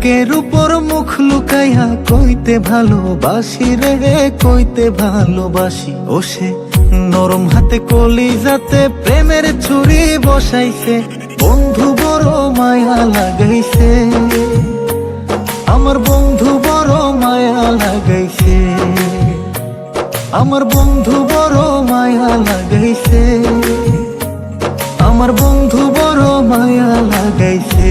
বুকের উপর মুখ লুকাইয়া কইতে ভালোবাসি রে, কইতে ভালোবাসি। ও সে নরম হাতে কলি যাতে প্রেমের ছুরি বসাইছে, বন্ধু বড় মায়া লাগাইছে। আমার বন্ধু বড় মায়া লাগাইছে। আমার বন্ধু বড় মায়া লাগাইছে। আমার বন্ধু বড় মায়া লাগাইছে।